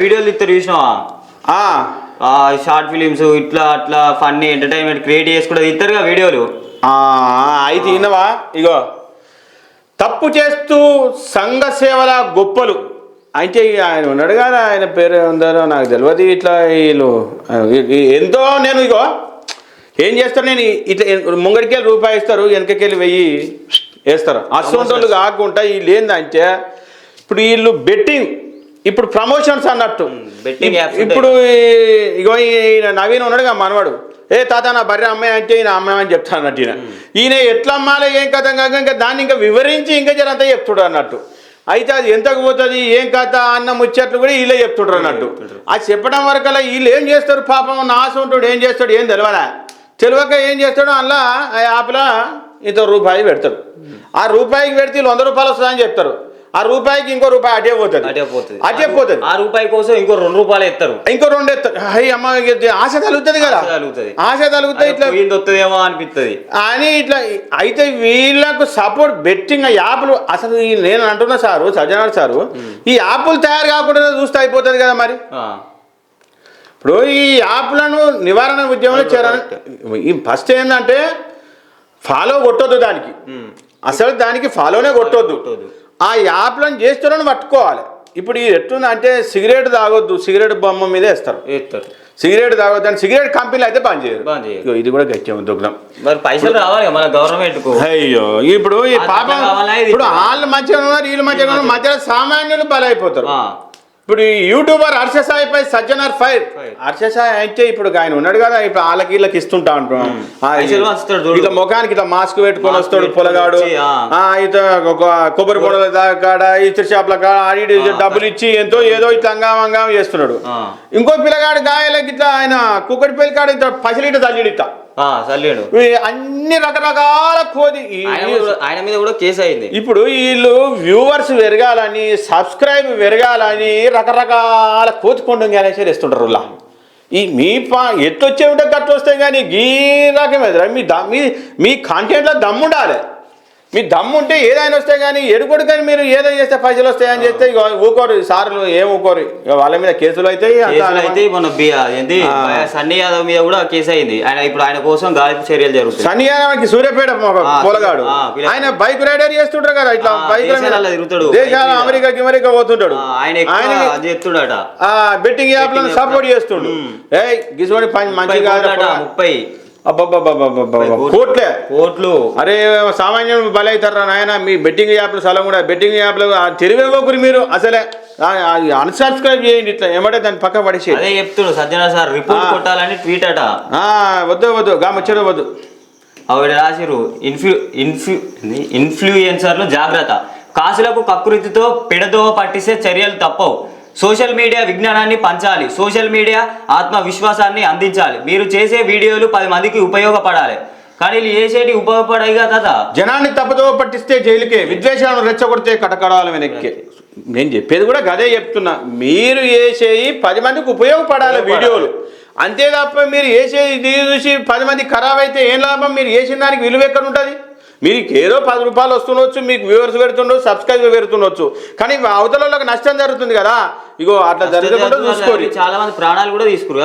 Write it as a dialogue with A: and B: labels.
A: వీడియోలు ఇస్తారు చూసినావా?
B: ఆ,
A: షార్ట్ ఫిలిమ్స్ ఇట్లా అట్లా ఫన్నీ ఎంటర్టైన్మెంట్ క్రియేట్ చేసి కూడా ఇస్తారుగా వీడియోలు.
B: ఆ, అయితే విన్నవా ఇగో. తప్పు చేస్తూ సంఘ సేవల గొప్పలు. ఇక ఆయన ఉన్నాడు కదా ఆయన పేరు ఉందో నాకు తెలియదు ఇట్లా వీళ్ళు. ఈ- ఈ- ఎంతో నేను ఇగో ఏం చేస్తారు నేను ఇట్లా ముంగడికెళ్ళి రూపాయి ఇస్తారు వెనకకెళ్ళి వెయ్యి వేస్తారు. అసొంటోళ్ళు కాకుండా వీళ్ళు ఏందంటే ఇప్పుడు వీళ్ళు బెట్టింగ్. ఇప్పుడు ప్రమోషన్స్ అన్నట్టు. ఇప్పుడు ఇగో ఈయన నవీన్ ఉన్నాడుగా మనవాడు. ఏ తాత నా బర్రె అమ్మాయి అంటే ఈయన అమ్మాయి అని చెప్తాను అన్నట్టు ఈయన. ఈయన ఎట్లా అమ్మాలి ఏం కథ కాక ఇంకా దాన్ని ఇంకా వివరించి ఇంకా జరంతా చెప్తుడు అన్నట్టు. అయితే అది ఎంతకు పోతుంది ఏం కథ అన్న ముచ్చట్లు కూడా వీళ్ళే చెప్తుండ్రు అన్నట్టు. అది చెప్పడం వరకల్లా వీళ్ళు ఏం చేస్తారు పాపం? నాశం ఉంటాడు ఏం చేస్తాడు ఏం తెలియదా తెలియక ఏం చేస్తాడు అందులో ఆ యాప్లో ఇంత రూపాయి పెడతాడు ఆ రూపాయికి పెడితే వీళ్ళు వంద రూపాయలు వస్తుందని చెప్తారు. ఆ రూపాయికి ఇంకో రూపాయి అటే పోతుంది.
A: అటే పోతుంది.
B: అటే పోతుంది.
A: ఆ రూపాయి కోసం ఇంకో రెండు రూపాయలు ఎత్తారు.
B: ఇంకో రెండు ఎత్తారు. హై అమ్మ ఆశ తలుగుతుంది కదా.
A: ఆశ కలుగుతుంది.
B: ఆశ తలుగుతుంది ఇట్లా
A: వస్తుందేమో అనిపిస్తుంది.
B: అని ఇట్లా అయితే వీళ్ళకు సపోర్ట్ బెట్టింగ్ యాప్లు అసలు నేను అంటున్నా సారు సజ్జనాడు సారు ఈ యాప్లు తయారు కాకుండా చూస్తే అయిపోతుంది కదా మరి. ఇప్పుడు ఈ యాప్లను నివారణ ఉద్యమంలో చేరాలి ఈ ఫస్ట్ ఏంటంటే ఫాలో కొట్టొద్దు దానికి. అసలు దానికి ఫాలోనే కొట్టొద్దు. ఆ యాప్లను చేస్తున్నాను పట్టుకోవాలి. ఇప్పుడు ఇది ఎట్లుంది అంటే సిగరెట్ తాగొద్దు సిగరెట్ బొమ్మ మీద వేస్తారు. సిగరెట్ తాగొద్దు అని సిగరెట్ కంపెనీలు అయితే బంద్ చేయరు. ఇది కూడా గత్యం దుగ్నం
A: మరి పైసలు రావాలి మన గవర్నమెంట్
B: అయ్యో ఇప్పుడు ఈ పాపం ఇప్పుడు? వాళ్ళు మంచిగా ఉన్నారు వీళ్ళు మంచిగా ఉన్నారు మధ్యలో సామాన్యులు బలైపోతారు. ఇప్పుడు ఈ యూట్యూబర్ హర్షసాయిపై సజ్జనర్ ఫైర్. హర్షసాయి అంటే ఇప్పుడు ఆయన ఉన్నాడు కదా ఇప్పుడు వాళ్ళకి వీళ్ళకి ఇస్తుంటా
A: చూడు.
B: ఇట్లా ముఖానికి ఇట్లా మాస్క్ పెట్టుకొని వస్తాడు పొలగాడు. ఇట్లా కొబ్బరి బొడల కాడ ఇతర షాప్ల కాడ ఆడి డబ్బులు ఇచ్చి ఎంతో ఏదో ఇట్లా అంగాం అంగాం చేస్తున్నాడు. ఇంకో పిల్లగాడు గాయలకి ఇట్లా ఆయన కుక్కడిపల్లి కాడ ఇట్లా పసిలిట తల్లిడు ఇట్లా.
A: ఆ, చల్లేడు.
B: అన్ని రకరకాల కోది
A: ఆయన మీద కూడా- కూడా కేసు అయింది.
B: ఇప్పుడు వీళ్ళు వ్యూవర్స్ పెరగాలని సబ్స్క్రైబ్ పెరగాలని రకరకాల కోతికొండం అనేసి ఇస్తుంటారు ఇలా. ఈ మీ పా ఎట్లొచ్చే ఉంటే గట్ల వస్తాయి కానీ గీ రకమే మీ మీ మీ కంటెంట్లో దమ్ము ఉండాలి మీ దమ్ము ఉంటే ఏదైనా వస్తాయి కానీ ఎడుకొడు కానీ మీరు ఏదైనా చేస్తే పైసలు వస్తాయని చేస్తే ఇక ఊకోరు సార్లు ఏం ఊకోరు. ఇక వాళ్ళ మీద కేసులు అయితే
A: అయితే
B: ఆ.
A: సన్నీ యాదవ్ మీద కూడా కేసు అయింది. ఆయన ఇప్పుడు ఆయన కోసం గాలింపు చర్యలు జరుగుతాయి
B: శనివారానికి సూర్యపేట ఒక
A: ఆ,
B: పొలగాడు. ఆయన బైక్ రైడర్ చేస్తుంటారు కదా ఇట్లా బైక్
A: తిరుగుతాడు.
B: దేశాల. అమెరికాకి అమెరికా పోతుంటాడు.
A: ఆయన
B: ఆ బెట్టింగ్
A: Betting
B: సపోర్ట్ చేస్తుండు. ఏ గిసుకొని పని
A: ముప్పై.
B: కోట్లే.
A: కోట్లు.
B: అరే సామాన్యం బలవుతారా నాయన? మీ బెట్టింగ్ యాప్లు సలం కూడా బెట్టింగ్ యాప్లు తెలివేవోకురి మీరు అసలే. అన్సబ్స్క్రైబ్ చేయండి ఇట్లా ఏమంటే దాన్ని పక్క పడేసి
A: అదే చెప్తుడు సజ్జన సార్ రిపోర్ట్. కొట్టాలని ట్వీట్ అట.
B: వద్దు వద్దు గా ముచ్చట వద్దు.
A: ఆవిడ రాసిరు ఇన్ఫ్లు ఇన్ఫ్లు? ఇన్ఫ్లుయెన్సర్లు జాగ్రత్త. కాసులకు కకృతితో పెడదోవ పట్టిస్తే చర్యలు తప్పవు. సోషల్ మీడియా విజ్ఞానాన్ని పంచాలి. సోషల్ మీడియా ఆత్మవిశ్వాసాన్ని అందించాలి. మీరు చేసే వీడియోలు పది మందికి ఉపయోగపడాలి. కానీ వీళ్ళు చేసేటి ఉపయోగపడాయిగా తాత?
B: జనాన్ని తప్పుదో పట్టిస్తే జైలుకే విద్వేషాలను రెచ్చగొడితే కటకడాల వెనక్కి. నేను చెప్పేది కూడా గదే చెప్తున్నా. మీరు వేసేవి పది మందికి ఉపయోగపడాలి వీడియోలు. అంతే తప్ప మీరు వేసేది చూసి పది మంది ఖరాబ్ అయితే ఏం లాభం? మీరు వేసిన దానికి విలువ ఎక్కడ ఉంటుంది మీరు ఏదో పది రూపాయలు వస్తుండొచ్చు మీకు వ్యూవర్స్ పెడుతుండొచ్చు సబ్స్క్రైబ్ పెడుతుండొచ్చు. కానీ అవతల వాళ్ళకి నష్టం జరుగుతుంది కదా. ఇగో అట్లా జరగకుండా చూసుకోరు.
A: చాలా మంది ప్రాణాలు కూడా తీసుకురు.